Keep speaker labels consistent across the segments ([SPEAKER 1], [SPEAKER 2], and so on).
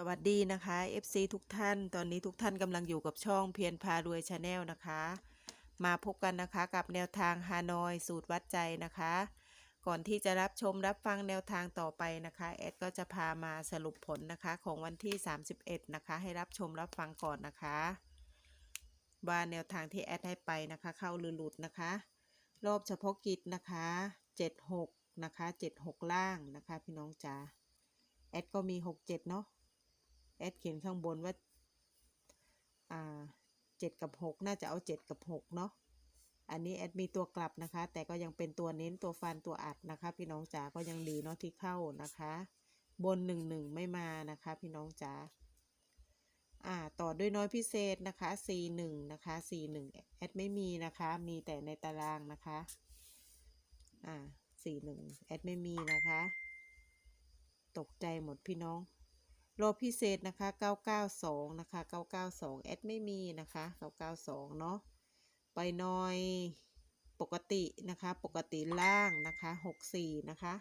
[SPEAKER 1] สวัสดีนะคะ FC ทุกท่าน ตอนนี้ทุกท่านกำลังอยู่กับช่องเพียรพารวยชาแนลนะคะ มาพบกันนะคะกับแนวทางฮานอยสูตรวัดใจนะคะ ก่อนที่จะรับชมรับฟังแนวทางต่อไปนะคะแอดก็จะพามาสรุปผลนะคะของวันที่ 31 นะคะ ให้รับชมรับฟังก่อนนะคะ ว่าแนวทางที่แอดให้ไปนะคะ เข้าหรือหลุดนะคะ รอบเฉพาะกิจนะคะ 76 นะคะ 76 ล่างนะคะ พี่น้องจ๋าแอดก็มี 67 เนาะ แอดเขียนข้างบนว่าอ่าเจ็ดกับหกน่าจะเอาเจ็ดกับหกเนาะอันนี้แอดมีตัวกลับนะคะ แต่ก็ยังเป็นตัวเน้นตัวฟันตัวอัดนะคะ พี่น้องจ๋าก็ยังดีเนาะที่เข้านะคะ บนหนึ่งหนึ่งไม่มานะคะ พี่น้องจ๋าอ่าต่อด้วยน้อยพิเศษนะคะ C หนึ่งนะคะ C หนึ่งแอดไม่มีนะคะ มีแต่ในตารางนะคะอ่า C หนึ่งแอดไม่มีนะคะ ตกใจหมดพี่น้อง รอบพิเศษนะคะ 992 นะคะ 992 แอดไม่มีนะคะ 992 เนาะไปหน้อยปกตินะคะ ปกติล่างนะคะ 64 นะคะ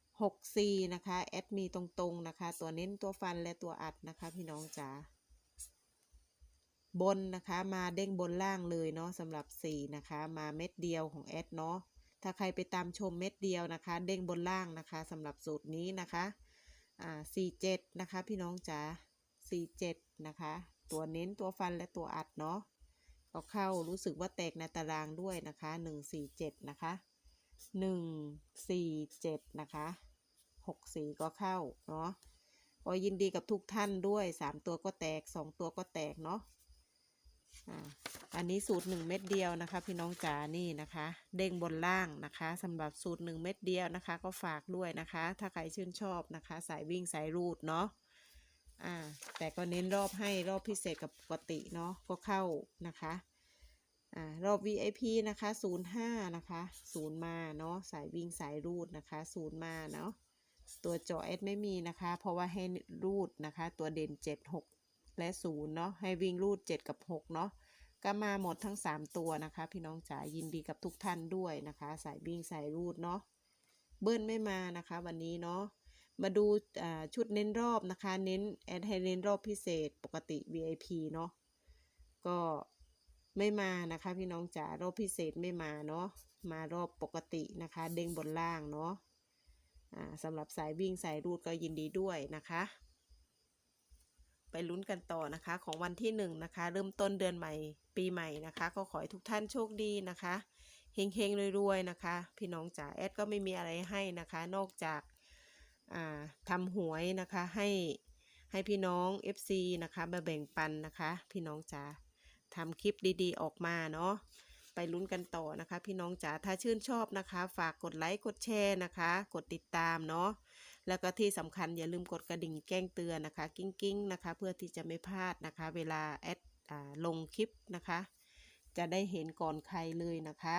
[SPEAKER 1] 64 นะคะ แอดมีตรงๆนะคะ ตัวเน้นตัวฟันและตัวอัดนะคะพี่น้องจ๋า บนนะคะมาเด้งบนล่างเลยเนาะสำหรับ 4 นะคะ มาเม็ดเดียวของแอดเนาะ ถ้าใครไปตามชมเม็ดเดียวนะคะ เด้งบนล่างนะคะสำหรับสูตรนี้นะคะ อ่าสี่เจ็ดนะคะ พี่น้องจ๋าสี่เจ็ดนะคะ ตัวเน้นตัวฟันและตัวอัดเนาะก็เข้ารู้สึกว่าแตกในตารางด้วยนะคะหนึ่งสี่เจ็ดนะคะหนึ่งสี่เจ็ดนะคะหกสี่ก็เข้าเนาะก็ยินดีกับทุกท่านด้วยสามตัวก็แตกสองตัวก็แตกเนาะ อันนี้สูตรหนึ่งเม็ดเดียวนะคะ พี่น้องจ๋านี่นะคะ เด้งบนล่างนะคะสำหรับสูตรหนึ่งเม็ดเดียวนะคะ ก็ฝากด้วยนะคะ ถ้าใครชื่นชอบนะคะ สายวิ่งสายรูดเนาะอ่าแต่ก็เน้นรอบให้รอบพิเศษกับปกติเนาะก็เข้านะคะอ่ารอบ VIP นะคะ05นะคะ0มาเนาะสายวิ่งสายรูดนะคะ0มาเนาะตัวจอเอสไม่มีนะคะ เพราะว่าให้รูดนะคะ ตัวเด่น 7 6 และ0เนาะให้วิ่งรูด 7 กับ 6 เนาะก็มาหมดทั้ง 3 ตัวนะคะ พี่น้องจ๋ายินดีกับทุกท่านด้วยนะคะ สายวิ่งสายรูดเนาะเบิ้ลไม่มานะคะวันนี้เนาะมาดูชุดเน้นรอบนะคะ เน้นแอดให้เน้นรอบพิเศษปกติ VIP เนาะก็ไม่มานะคะ พี่น้องจ๋ารอบพิเศษไม่มาเนาะมารอบปกตินะคะ เด้งบนล่างเนาะอ่าสำหรับสายวิ่งสายรูดก็ยินดีด้วยนะคะ ไปลุ้นกันต่อนะคะ ของวันที่หนึ่งนะคะ เริ่มต้นเดือนใหม่ปีใหม่นะคะ ก็ขอให้ทุกท่านโชคดีนะคะเฮงๆรวยๆนะคะ พี่น้องจ๋าแอดก็ไม่มีอะไรให้นะคะ นอกจากาทำหวยนะคะให้ให้พี่น้อง FC นะคะมาแบ่งปันนะคะ พี่น้องจ๋าทำคลิปดีๆ ออกมาเนาะไปลุ้นกันต่อนะคะ พี่น้องจ๋าถ้าชื่นชอบนะคะ ฝากกดไลค์กดแชร์นะคะ กดติดตามเนาะ แล้วก็ที่สำคัญอย่าลืมกดกระดิ่งแจ้งเตือนนะคะ กิ้งกิ้งๆนะคะ เพื่อที่จะไม่พลาดนะคะ เวลาแอดอลงคลิปนะคะ จะได้เห็นก่อนใครเลยนะคะ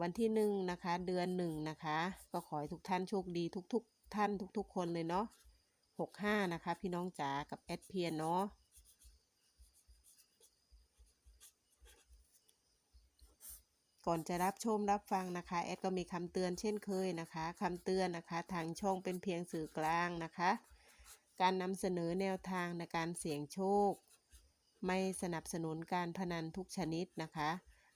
[SPEAKER 1] วันที่หนึ่งนะคะ เดือนหนึ่งนะคะ ก็ขอให้ทุกท่านโชคดีทุกๆท่านทุกๆคนเลยเนาะหกห้านะคะ พี่น้องจ๋ากับแอดเพียนเนาะ ก่อนจะรับชมรับฟังนะคะแอดก็มีคำเตือนเช่นเคยนะคะคำเตือนนะคะทางช่องเป็นเพียงสื่อกลางนะคะ การนำเสนอแนวทางในการเสี่ยงโชค ไม่สนับสนุนการพนันทุกชนิดนะคะ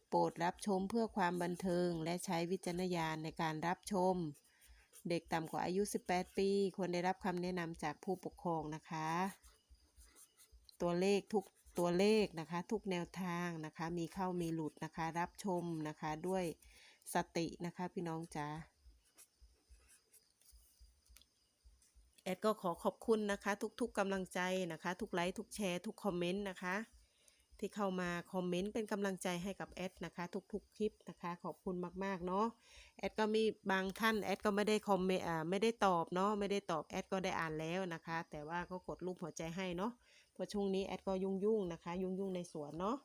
[SPEAKER 1] โปรดรับชมเพื่อความบันเทิงและใช้วิจารณญาณในการรับชม เด็กต่ำกว่าอายุ 18 ปีควรได้รับคำแนะนำจากผู้ปกครองนะคะ ตัวเลขทุก ตัวเลขนะคะทุกแนวทางนะคะมีเข้ามีหลุดนะคะรับชมนะคะด้วยสตินะคะพี่น้องจ๋าแอดก็ขอขอบคุณนะคะ ทุกๆกำลังใจนะคะ ทุกไลค์ทุกแชร์ทุกคอมเมนต์นะคะ ที่เข้ามาคอมเมนต์เป็นกำลังใจให้กับแอดนะคะ ทุกๆคลิปนะคะ ขอบคุณมากๆเนาะแอดก็มีบางท่านแอดก็ไม่ได้คอมเมนต์ไม่ได้ตอบเนาะไม่ได้ตอบแอดก็ได้อ่านแล้วนะคะ แต่ว่าก็กดรูปหัวใจให้เนาะ เพราะช่วงนี้แอดก็ยุ่งยุ่งๆนะคะ ยุ่งยุ่งๆในสวนเนาะ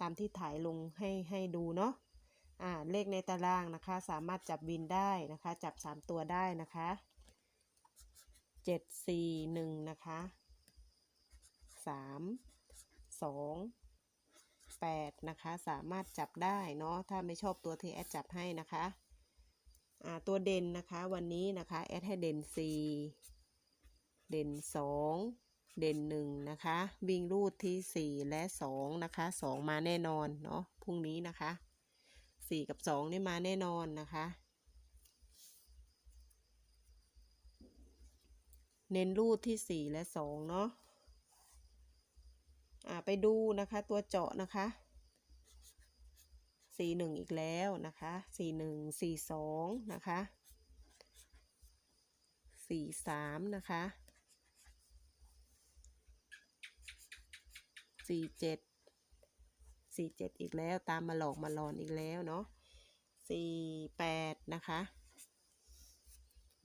[SPEAKER 1] ตามที่ถ่ายลงให้ให้ดูเนาะอ่าเลขในตารางนะคะ สามารถจับวินได้นะคะ จับ 3 ตัวได้นะคะเจ็ดสี่หนึ่งนะคะสามสองแปดนะคะสามารถจับได้เนาะถ้าไม่ชอบตัวที่แอดจับให้นะคะอ่าตัวเด่นนะคะวันนี้นะคะแอดให้เด่นสี่เด่นสอง เด่นหนึ่งนะคะ วิ่งรูดที่สี่และสองนะคะสองมาแน่นอนเนาะพรุ่งนี้นะคะสี่กับสองนี่มาแน่นอนนะคะ เน้นรูดที่สี่และสองเนาะอ่าไปดูนะคะตัวเจาะนะคะสี่หนึ่งอีกแล้วนะคะสี่หนึ่งสี่สองนะคะสี่สามนะคะ สี่เจ็ดสี่เจ็ดอีกแล้วตามมาหลอกมาหลอนอีกแล้วเนาะสี่แปดนะคะ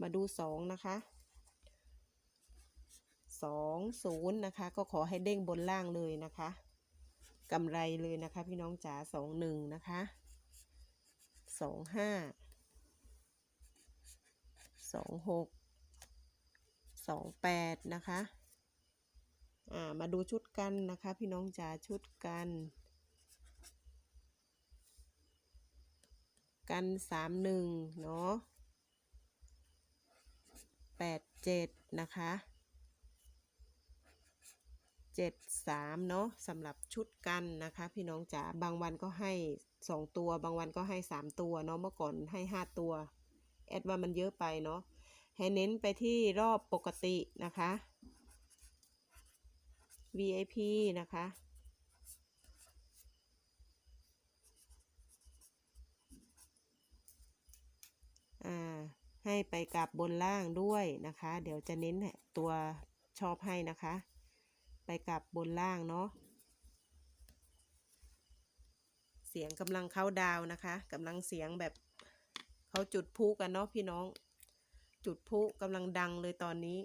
[SPEAKER 1] มาดูสองนะคะสองศูนย์นะคะ ก็ขอให้เด้งบนล่างเลยนะคะกำไรเลยนะคะ พี่น้องจ๋าสองหนึ่งนะคะสองห้าสองหกสองแปดนะคะ อ่ามาดูชุดกันนะคะพี่น้องจ๋าชุดกัน กันสามหนึ่งเนาะแปดเจ็ดนะคะเจ็ดสามเนาะสำหรับชุดกันนะคะ พี่น้องจ๋าบางวันก็ให้สองตัว บางวันก็ให้สามตัวเนาะเมื่อก่อนให้ห้าตัวแอดว่ามันเยอะไปเนาะให้เน้นไปที่รอบปกตินะคะ VIP นะคะ อ่า ให้ไปกับบนล่างด้วยนะคะ เดี๋ยวจะเน้นตัวชอบให้นะคะ ไปกับบนล่างเนาะ เสียงกำลังเข้าดาวนะคะกำลังเสียงแบบเขาจุดพลุกันเนาะพี่น้อง จุดพลุกำลังดังเลยตอนนี้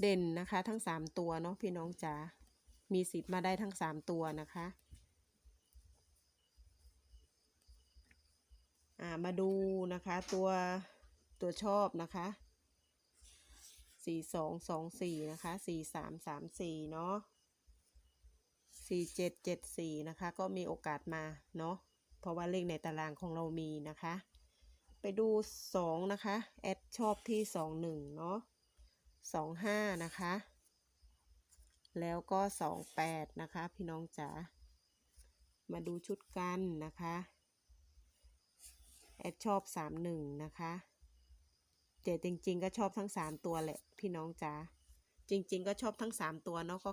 [SPEAKER 1] เด่นนะคะ ทั้งสามตัวเนาะพี่น้องจ๋า มีสิทธิ์มาได้ทั้งสามตัวนะคะอ่ามาดูนะคะตัวตัวชอบนะคะสี่สองสองสี่นะคะสี่สามสามสี่เนาะสี่เจ็ดเจ็ดสี่นะคะ ก็มีโอกาสมาเนาะเพราะว่าเลขในตารางของเรามีนะคะ ไปดูสองนะคะ แอดชอบที่สองหนึ่งเนาะ สองห้านะคะ แล้วก็สองแปดนะคะ พี่น้องจ๋า มาดูชุดกันนะคะ แอดชอบสามหนึ่งนะคะแต่จริง ๆ ก็ชอบทั้งสามตัวแหละ พี่น้องจ๋า จริง ๆ ก็ชอบทั้งสามตัวเนาะ ก็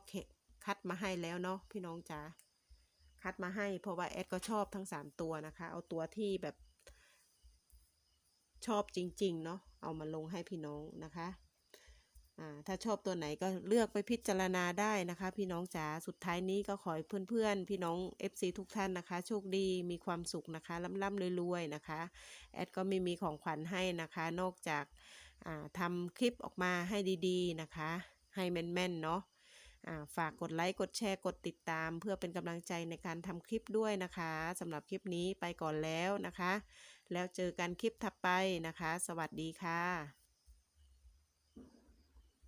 [SPEAKER 1] คัดมาให้แล้วเนาะ พี่น้องจ๋า คัดมาให้ เพราะว่าแอดก็ชอบทั้งสามตัวนะคะ เอาตัวที่แบบชอบจริง ๆ เนาะ เอามาลงให้พี่น้องนะคะ ถ้าชอบตัวไหนก็เลือกไปพิจารณาได้นะคะ พี่น้องจ๋าสุดท้ายนี้ก็ขอให้เพื่อนๆ พี่น้อง FC ทุกท่านนะคะ โชคดีมีความสุขนะคะร่ำๆรวยๆนะคะ แอดก็ไม่มีของขวัญให้นะคะ นอกจากาทำคลิปออกมาให้ดีๆนะคะ ให้แม่นๆเนาะาฝากกดไลค์ กดแชร์ กดติดตาม เพื่อเป็นกำลังใจในการทำคลิปด้วยนะคะสำหรับคลิปนี้ไปก่อนแล้วนะคะ แล้วเจอกันคลิปถัดไปนะคะ สวัสดีค่ะ